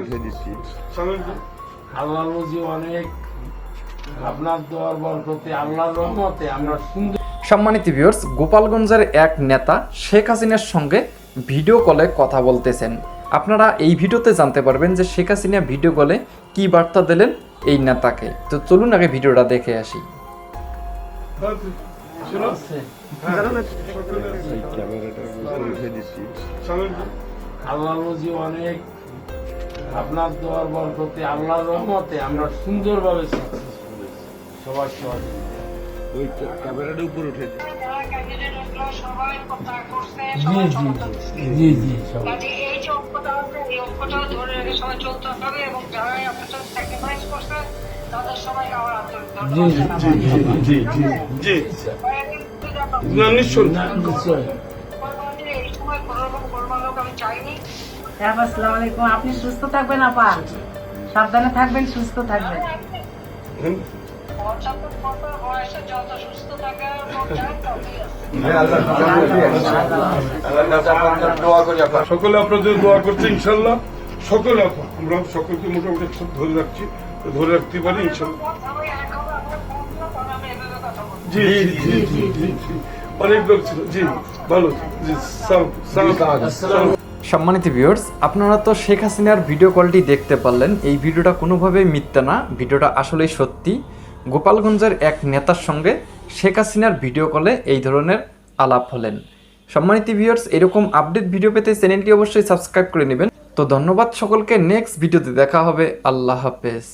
উঠে দিচ্ছি। আল্লাহ রুজি অনেক। আপনার দোয়ার বরকতে আল্লাহর রহমতে আমরা সুন্দর সম্মানিত ভিউয়ার্স গোপালগঞ্জের এক নেতা শেখ হাসিনার সঙ্গে ভিডিও কলে কথা বলতেছেন। আপনারা এই ভিডিওতে জানতে পারবেন যে শেখ হাসিনা ভিডিও কলে কি বার্তা দিলেন এই নেতাকে। তো চলুন আগে ভিডিওটা দেখে আসি। আল্লাহ অনেক। আপনার দোয়ার বরকতে আল্লাহর রহমতে আমরা সুন্দরভাবে হয়েছি। সবার সবার ওই ক্যামেরাটা উপরে উঠে জি জি জি জি সবাই কাজে এই যে ঐক্যটা আছে এই ঐক্যটা ধরে রেখে সবাই চলতে হবে এবং যারা আপনাদের স্যাক্রিফাইস করছে তাদের সবাইকে আমার আন্তরিক জি ধন্যবাদ জি জানাই। জি জি জি না নিশ্চয় নিশ্চয় এই সময় কোনো রকম কোরবান লোক আমি চাইনি হ্যাঁ আসসালামু আলাইকুম। আপনি সুস্থ থাকবেন আপা? সাবধানে থাকবেন সুস্থ থাকবেন। সকলে আপনাদের দোয়া করছে ইনশাল্লাহ সকলে আমরা সকলকে মোটামুটি ধরে রাখছি ধরে রাখতে পারি ইনশাল্লাহ জি জি জি জি অনেক লোক ছিল। জি ভালো। জি সালাম। সালাম। সম্মানিত ভিউয়ার্স আপনারা তো শেখ হাসিনার ভিডিও কলটি দেখতে পারলেন। এই ভিডিওটা কোনোভাবেই মিথ্যা না। ভিডিওটা আসলেই সত্যি। গোপালগঞ্জের এক নেতার সঙ্গে শেখ হাসিনার ভিডিও কলে এই ধরনের আলাপ হলেন। সম্মানিত ভিউয়ার্স এরকম আপডেট ভিডিও পেতে চ্যানেলটি অবশ্যই সাবস্ক্রাইব করে নেবেন। তো ধন্যবাদ সকলকে। নেক্সট ভিডিওতে দেখা হবে। আল্লাহ হাফেজ।